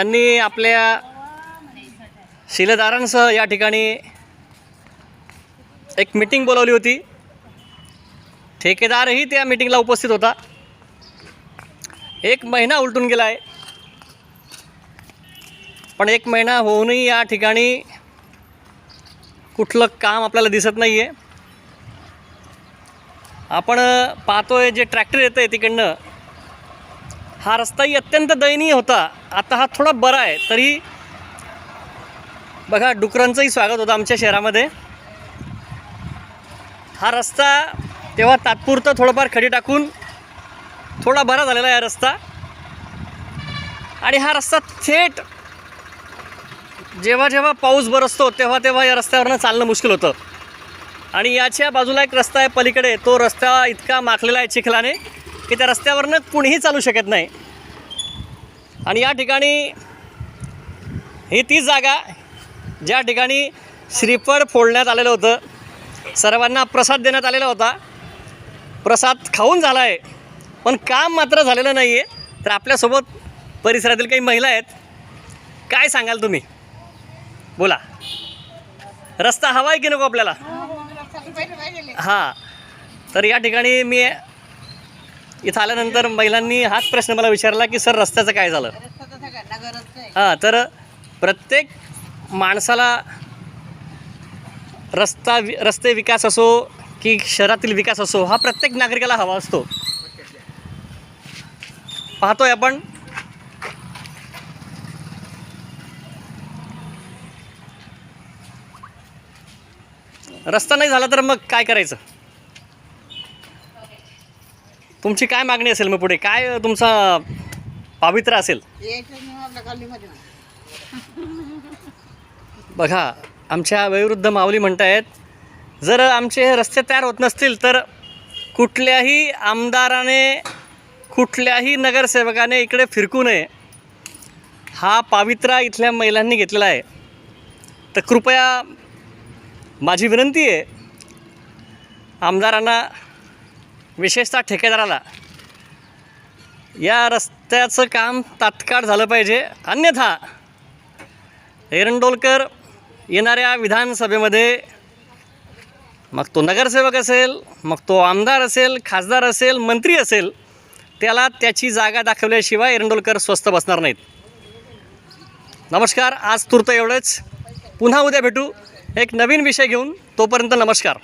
त्यांनी आपल्या शिलेदारांसह या ठिकाणी एक मिटिंग बोलावली होती. ठेकेदारही त्या मिटिंगला उपस्थित होता. एक महिना उलटून गेला आहे पण एक महिना होऊनही या ठिकाणी कुठलं काम आपल्याला दिसत नाही आहे आपण पाहतोय जे ट्रॅक्टर येतं आहे तिकडनं हा रस्ताही अत्यंत दयनीय होता. आता हा थोडा बरा आहे तरी बघा डुकरांचंही स्वागत होतं आमच्या शहरामध्ये. हा रस्ता तेव्हा तात्पुरतं थोडंफार खडी टाकून थोडा बरा झालेला आहे हा रस्ता. आणि हा रस्ता थेट जेव्हा जेव्हा पाऊस बरसतो तेव्हा तेव्हा या रस्त्यावरनं चालणं मुश्किल होतं. आणि याच्या बाजूला एक रस्ता आहे पलीकडे तो रस्ता इतका माखलेला आहे चिखलाने. की त्या रस्त्यावरनं कुणीही चालू शकत नाही. आणि या ठिकाणी ही ती जागा ज्या ठिकाणी श्रीफळ फोडण्यात आलेलं होतं. सर्वांना प्रसाद देण्यात आलेला होता. प्रसाद खाऊन झाला आहे पण काम मात्र झालेलं नाही आहे तर आपल्यासोबत परिसरातील काही महिला आहेत. काय सांगाल तुम्ही? बोला. रस्ता हवा आहे की नको आपल्याला? हां. तर या ठिकाणी मी इथं आल्यानंतर महिलांनी हाच प्रश्न मला विचारला की सर रस्त्याचं काय झालं? हां तर प्रत्येक माणसाला रस्ता वि रस्ते विकास असो की शहरातील विकास असो हा प्रत्येक नागरिकाला हवा असतो. पाहतोय आपण. रस्ता नाही झाला तर मग काय करायचं? तुमची काय मागणी असेल मग पुढे? काय तुमचा पावित्र्य असेल? बघा आमच्या वयोवृद्ध माऊली म्हणतायत जर आमचे हे रस्ते तयार होत नसतील तर कुठल्याही आमदाराने कुठल्याही नगरसेवकाने इकडे फिरकू नये. हा पावित्रा इथल्या महिलांनी घेतलेला आहे. तर कृपया माझी विनंती आहे आमदारांना विशेषतः ठेकेदाराला. या रस्त्याचं काम तात्काळ झालं पाहिजे. अन्यथा एरंडोलकर येणाऱ्या विधानसभेमध्ये मग तो नगरसेवक असेल मग तो आमदार असेल खासदार असेल मंत्री असेल त्याला त्याची जागा दाखवल्याशिवाय एरंडोलकर स्वस्त बसणार नाहीत. नमस्कार आज तुर्त एवढंच. पुन्हा उद्या भेटू. एक नवीन विषय घेऊन तोपर्यंत नमस्कार.